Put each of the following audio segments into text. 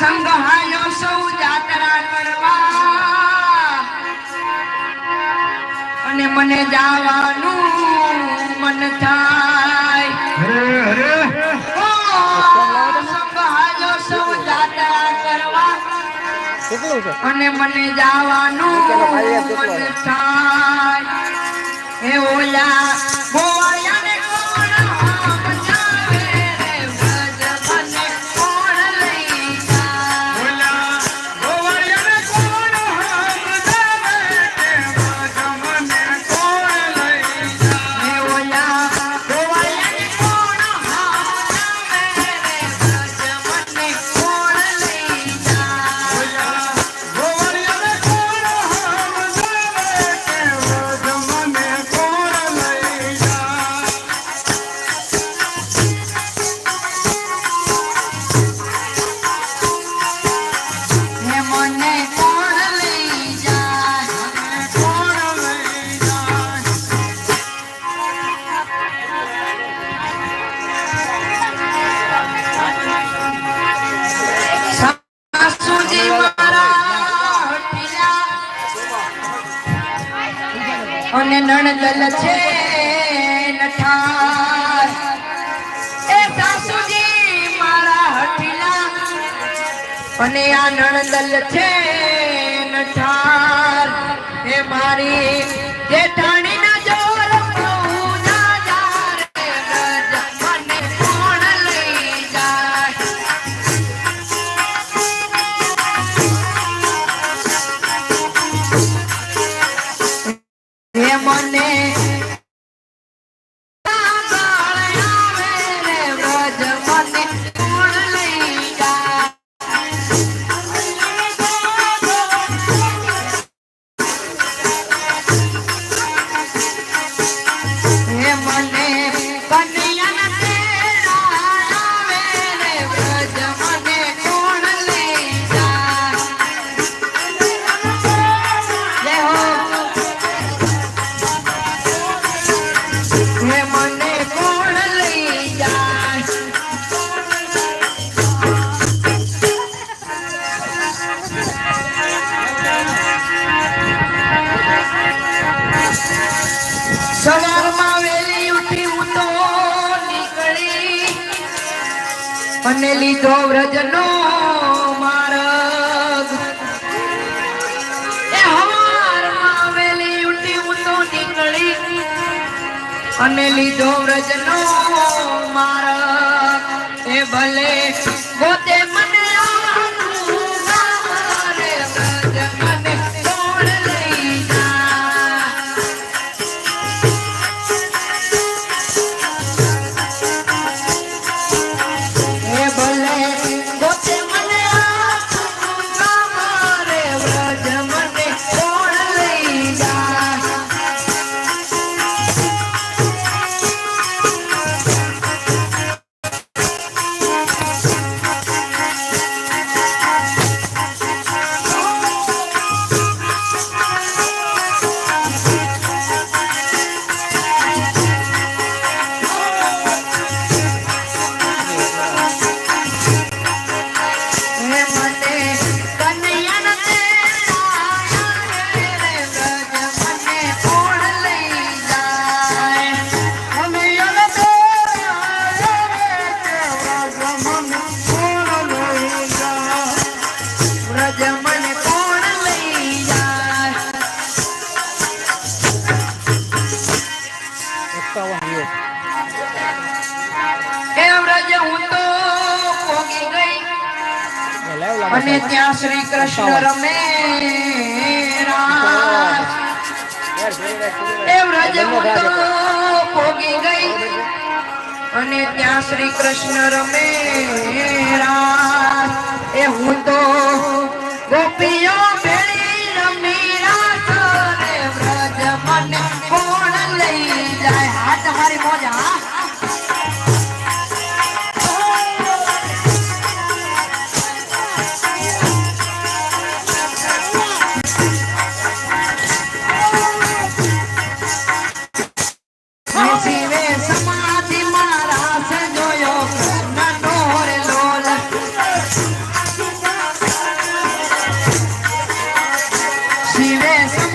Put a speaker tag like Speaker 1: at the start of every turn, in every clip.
Speaker 1: સંઘાયો સૌ જાત્રા કરવા. અને મને જાવાનું મન થાય. સંઘાયો સૌ જાત્રા કરવા. અને મને જાવાનું મન થાય. એ ઓલા નણદલ છે નઠાર. એ સાસુજી મારા હઠીલા. અને આ નણદલ છે નઠાર. એ મારી અને લીધો વ્રજનો માર્ગ. એ હવારમાં આવેલી ઉઠી હું નીકળી અને લીધો વ્રજનો મારા એ ભલે કૃષ્ણ રમે ભોગી ગઈ. અને ત્યાં શ્રી કૃષ્ણ રમે એ હું તો ગોપીઓ મને કોણ લઈ જાય. હાથ મારી મોજા She danced.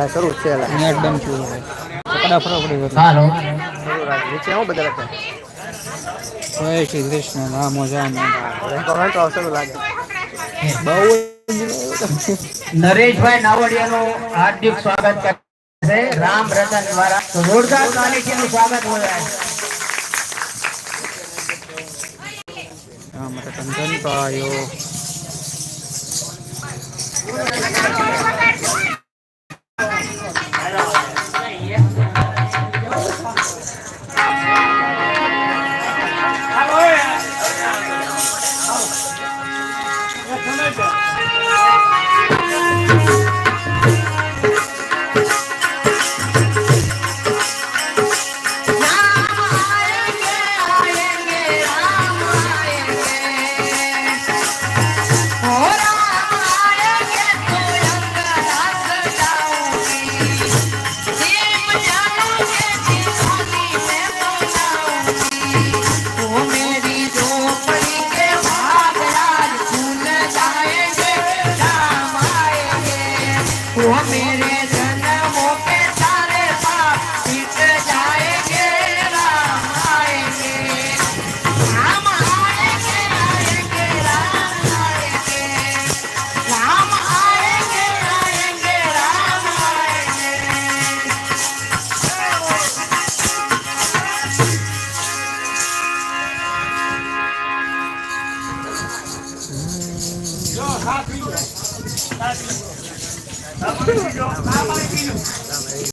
Speaker 2: લા શરૂ છે લા
Speaker 1: નેટ ડમ થયું ભાઈ કડા ફરક પડી ગયો
Speaker 3: હાલો.
Speaker 2: નીચે આવો બધા લખે
Speaker 1: જય શ્રી કૃષ્ણ. રામો જામ
Speaker 2: રેન્કો તો શરૂ લાગે.
Speaker 1: બહુ
Speaker 3: નરેશભાઈ નાવડિયાનો હાર્દિક સ્વાગત કરે છે. રામ રતન દ્વારા. જોરદાર તાલીમનું સ્વાગત હોય
Speaker 1: રામ રતન